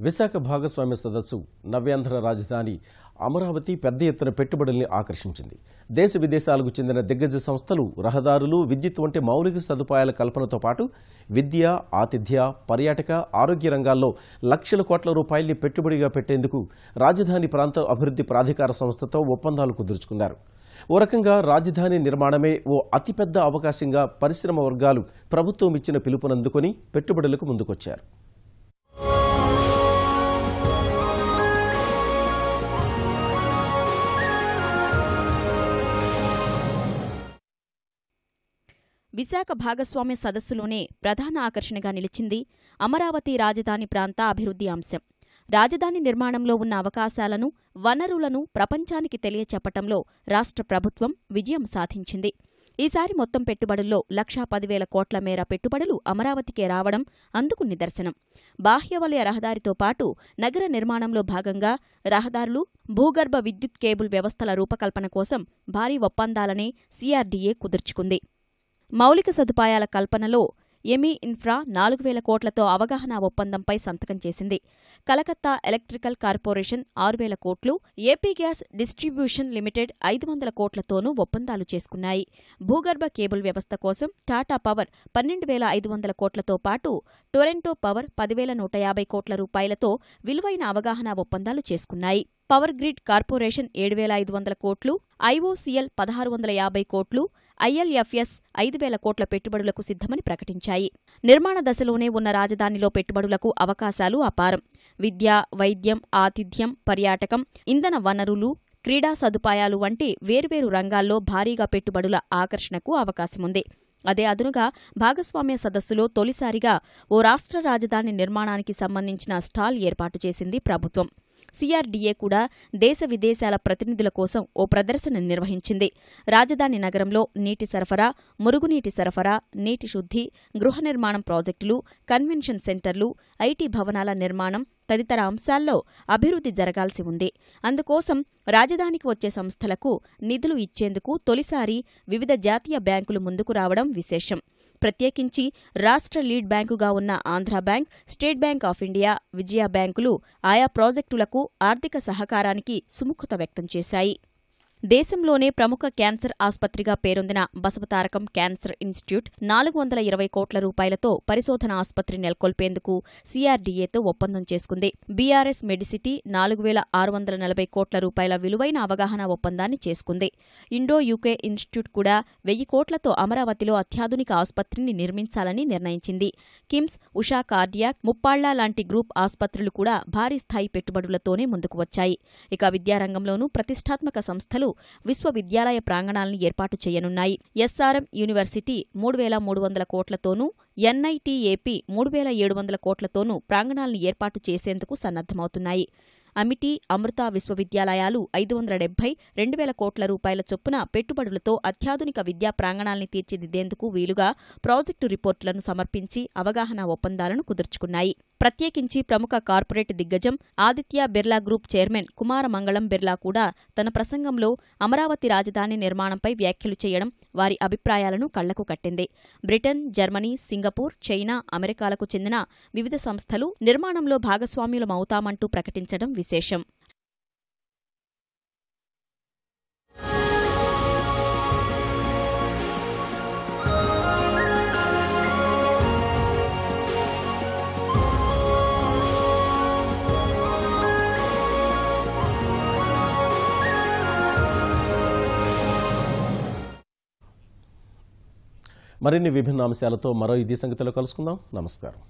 విశాఖ భాగస్వామ్య సదస్సు నవ్యాంధ్ర రాజధాని అమరావతి పెద్ద ఎత్తున పెట్టుబడుల్ని ఆకర్షించింది. దేశ విదేశాలకు చెందిన దిగ్గజ సంస్థలు రహదారులు విద్యుత్ వంటి మౌలిక సదుపాయాల కల్పనతో పాటు విద్య ఆతిథ్య పర్యాటక ఆరోగ్య రంగాల్లో లక్షల కోట్ల రూపాయల్ని పెట్టుబడిగా పెట్టేందుకు రాజధాని ప్రాంత అభివృద్ధి ప్రాధికార సంస్థతో ఒప్పందాలు కుదుర్చుకున్నారు. ఓ రకంగా రాజధాని నిర్మాణమే ఓ అతిపెద్ద అవకాశంగా పరిశ్రమ వర్గాలు ప్రభుత్వం ఇచ్చిన పిలుపునందుకొని పెట్టుబడులకు ముందుకొచ్చారు. విశాఖ భాగస్వామ్య సదస్సులోనే ప్రధాన ఆకర్షణగా నిలిచింది అమరావతి రాజధాని ప్రాంత అభివృద్ధి అంశం. రాజధాని నిర్మాణంలో ఉన్న అవకాశాలను వనరులను ప్రపంచానికి తెలియచెప్పటంలో రాష్ట్ర ప్రభుత్వం విజయం సాధించింది. ఈసారి మొత్తం పెట్టుబడుల్లో లక్షా పదివేల కోట్ల మేర పెట్టుబడులు అమరావతికే రావడం అందుకు నిదర్శనం. బాహ్యవలయ రహదారితో పాటు నగర నిర్మాణంలో భాగంగా రహదారులు భూగర్భ విద్యుత్ కేబుల్ వ్యవస్థల రూపకల్పన కోసం భారీ ఒప్పందాలనే సీఆర్డీఏ కుదుర్చుకుంది. మౌలిక సదుపాయాల కల్పనలో ఎమీ ఇన్ఫ్రా నాలుగు వేల కోట్లతో అవగాహన ఒప్పందంపై సంతకం చేసింది. కలకత్తా ఎలక్ట్రికల్ కార్పొరేషన్ ఆరు వేల కోట్లు ఏపీ గ్యాస్ డిస్ట్రిబ్యూషన్ లిమిటెడ్ ఐదు వందల కోట్లతోనూ ఒప్పందాలు చేసుకున్నాయి. భూగర్భ కేబుల్ వ్యవస్థ కోసం టాటా పవర్ పన్నెండు వేల ఐదు వందల కోట్లతో పాటు టొరెంటో పవర్ పదివేల నూట యాభై కోట్ల రూపాయలతో విలువైన అవగాహన ఒప్పందాలు చేసుకున్నాయి. పవర్ గ్రిడ్ కార్పొరేషన్ ఏడు వేల ఐదు వందల కోట్లు ఐఓసీఎల్ పదహారు వందల యాభై కోట్లు ఐఎల్ఎఫ్ఎస్ ఐదు వేల కోట్ల పెట్టుబడులకు సిద్ధమని ప్రకటించాయి. నిర్మాణ దశలోనే ఉన్న రాజధానిలో పెట్టుబడులకు అవకాశాలు అపారం. విద్య వైద్యం ఆతిథ్యం పర్యాటకం ఇంధన వనరులు క్రీడా సదుపాయాలు వంటి వేర్వేరు రంగాల్లో భారీగా పెట్టుబడుల ఆకర్షణకు అవకాశముంది. అదే అదునుగా భాగస్వామ్య సదస్సులో తొలిసారిగా ఓ రాష్ట్ర రాజధాని నిర్మాణానికి సంబంధించిన స్టాల్ ఏర్పాటు చేసింది ప్రభుత్వం. సిఆర్డీఏ కూడా దేశ విదేశాల ప్రతినిధుల కోసం ఓ ప్రదర్శన నిర్వహించింది. రాజధాని నగరంలో నీటి సరఫరా మురుగునీటి సరఫరా నీటి శుద్ధి గృహ నిర్మాణం ప్రాజెక్టులు కన్వెన్షన్ సెంటర్లు ఐటీ భవనాల నిర్మాణం తదితర అంశాల్లో అభివృద్ధి జరగాల్సి ఉంది. అందుకోసం రాజధానికి వచ్చే సంస్థలకు నిధులు ఇచ్చేందుకు తొలిసారి వివిధ జాతీయ బ్యాంకులు ముందుకు రావడం విశేషం. ప్రత్యేకించి రాష్ట్ర లీడ్ బ్యాంకుగా ఉన్న Andhra bank state bank of India Vijaya బ్యాంకులు ఆయా ప్రాజెక్టులకు ఆర్థిక సహకారానికి సుముఖత వ్యక్తం చేశాయి. దేశంలోనే ప్రముఖ క్యాన్సర్ ఆసుపత్రిగా పేరొందిన బసవతారకం క్యాన్సర్ ఇన్స్టిట్యూట్ నాలుగు వందల ఇరవై కోట్ల రూపాయలతో పరిశోధన ఆసుపత్రి నెలకొల్పేందుకు సీఆర్డీఏతో ఒప్పందం చేసుకుంది. బీఆర్ఎస్ మెడిసిటీ నాలుగు వేల ఆరు వందల నలభై కోట్ల రూపాయల విలువైన అవగాహన ఒప్పందాన్ని చేసుకుంది. ఇండో యూకే ఇన్స్టిట్యూట్ కూడా వెయ్యి కోట్లతో అమరావతిలో అత్యాధునిక ఆసుపత్రిని నిర్మించాలని నిర్ణయించింది. కిమ్స్ ఉషా కార్డియాక్ ముప్పాళ్ళ లాంటి గ్రూప్ ఆసుపత్రులు కూడా భారీ స్థాయి పెట్టుబడులతోనే ముందుకు వచ్చాయి. ఇక విద్యారంగంలోనూ ప్రతిష్టాత్మక సంస్థలు విశ్వవిద్యాలయ ప్రాంగణాలను ఏర్పాటు చేయనున్నాయి. ఎస్ఆర్ఎం యూనివర్సిటీ మూడు వేల మూడు వందల కోట్లతోనూ ఎన్ఐటీఏపీ మూడు వేల ఏడు వందల కోట్లతోనూ ప్రాంగణాలను ఏర్పాటు చేసేందుకు సన్నద్దమవుతున్నాయి అమిటి అమృత విశ్వవిద్యాలయాలు ఐదు వందల డెబ్బై రెండు వేల కోట్ల రూపాయల చొప్పున పెట్టుబడులతో అత్యాధునిక విద్యా ప్రాంగణాల్ని తీర్చిదిద్దేందుకు వీలుగా ప్రాజెక్టు రిపోర్టులను సమర్పించి అవగాహన ఒప్పందాలను కుదుర్చుకున్నాయి. ప్రత్యేకించి ప్రముఖ కార్పొరేట్ దిగ్గజం ఆదిత్య బిర్లా గ్రూప్ చైర్మన్ కుమార మంగళం బిర్లా కూడా తన ప్రసంగంలో అమరావతి రాజధాని నిర్మాణంపై వ్యాఖ్యలు చేయడం వారి అభిప్రాయాలను కళ్ళకు కట్టింది. బ్రిటన్ జర్మనీ సింగపూర్ చైనా అమెరికాలకు చెందిన వివిధ సంస్థలు నిర్మాణంలో భాగస్వామ్యులమవుతామంటూ ప్రకటించడం విశేషం. మరిన్ని విభిన్న అంశాలతో మరో ఇది సంగతిలో కలుసుకుందాం. నమస్కారం.